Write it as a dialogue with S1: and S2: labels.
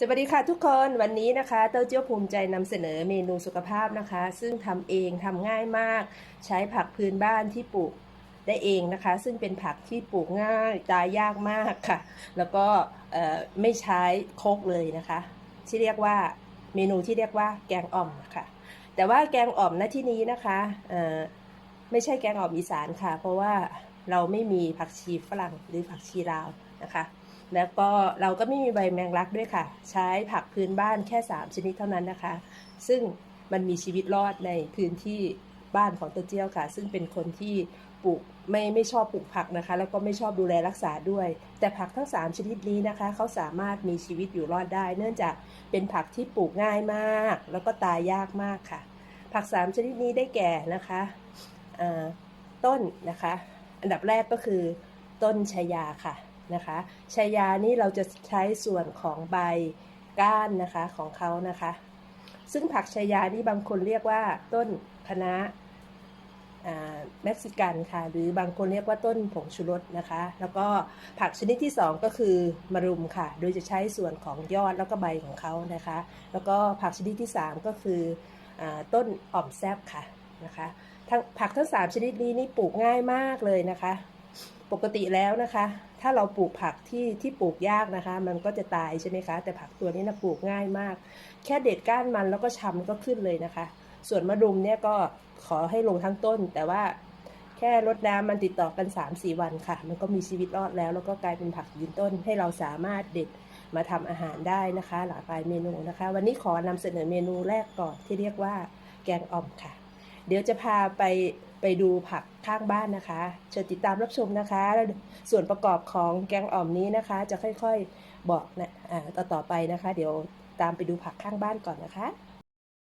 S1: สวัสดีค่ะทุกคนวันนี้นะคะเต้าเจี้ยวภูมิใจนำเสนอเมนูสุขภาพนะคะ ซึ่งทำเองทำง่ายมาก ใช้ผักพื้นบ้านที่ปลูกได้เองนะคะ ซึ่งเป็นผักที่ปลูกง่ายตายยากมากค่ะ แล้วก็ไม่ใช้โคกเลยนะคะ ที่เรียกว่าเมนูที่เรียกว่าแกงอ่อมค่ะ แต่ว่าแกงอ่อมณที่นี้นะคะไม่ใช่แกงอ่อมอีสานค่ะ เพราะว่า เราไม่มีผักชีฝรั่งหรือผักชีลาวนะคะ แล้วก็เราก็ไม่มีใบแมงลักด้วยค่ะ ใช้ผักพื้นบ้านแค่ 3 ชนิดเท่านั้นนะคะ ซึ่งมันมีชีวิตรอดในพื้นที่บ้านของตัวเจียวค่ะ ซึ่งเป็นคนที่ปลูกไม่ไม่ชอบปลูกผักนะคะ แล้วก็ไม่ชอบดูแลรักษาด้วย แต่ผักทั้ง 3 ชนิดนี้นะคะ เขาสามารถมีชีวิตอยู่รอดได้ เนื่องจากเป็นผักที่ปลูกง่ายมาก แล้วก็ตายยากมากค่ะ ผัก 3 ชนิดนี้ได้แก่นะคะต้นนะคะ อันดับแรกก็คือต้นชายาค่ะนะคะชายานี่เราจะใช้ส่วนของใบก้านนะคะของเขานะคะ ซึ่งผักชายานี่บางคนเรียกว่าต้นคะน้าอ่าเม็กซิกันค่ะ หรือบางคนเรียกว่าต้นผงชูรสนะคะ แล้วก็ผักชนิดที่สองก็คือมะรุมค่ะ โดยจะใช้ส่วนของยอดแล้วก็ใบของเขานะคะ แล้วก็ผักชนิดที่สามก็คืออต้นอ่อมแซบค่ะ นะคะทั้งผักทั้งสามชนิดนี้นี่ปลูกง่ายมากเลยนะคะ ปกติแล้วนะคะ ถ้าเราปลูกผักที่ที่ปลูกยากนะคะ มันก็จะตายใช่ไหมคะ แต่ผักตัวนี้นะปลูกง่ายมาก แค่เด็ดก้านมันแล้วก็ชำก็ขึ้นเลยนะคะ ส่วนมะรุมเนี่ยก็ขอให้ลงทั้งต้น แต่ว่าแค่รดน้ำมันติดต่อกัน 3-4 วันค่ะ มันก็มีชีวิตรอดแล้ว แล้วก็กลายเป็นผักยืนต้นให้เราสามารถเด็ดมาทำอาหารได้นะคะ หลากหลายเมนูนะคะ วันนี้ขอนำเสนอเมนูแรกก่อนที่เรียกว่าแกงอ่อมค่ะ เดี๋ยวจะพาไปไปดูผักข้างบ้านนะคะ เชิญติดตามรับชมนะคะ ส่วนประกอบของแกงอ่อมนี้นะคะ จะค่อยๆบอกนะอ่าต่อต่อไปนะคะ เดี๋ยวตามไปดูผักข้างบ้านก่อนนะคะ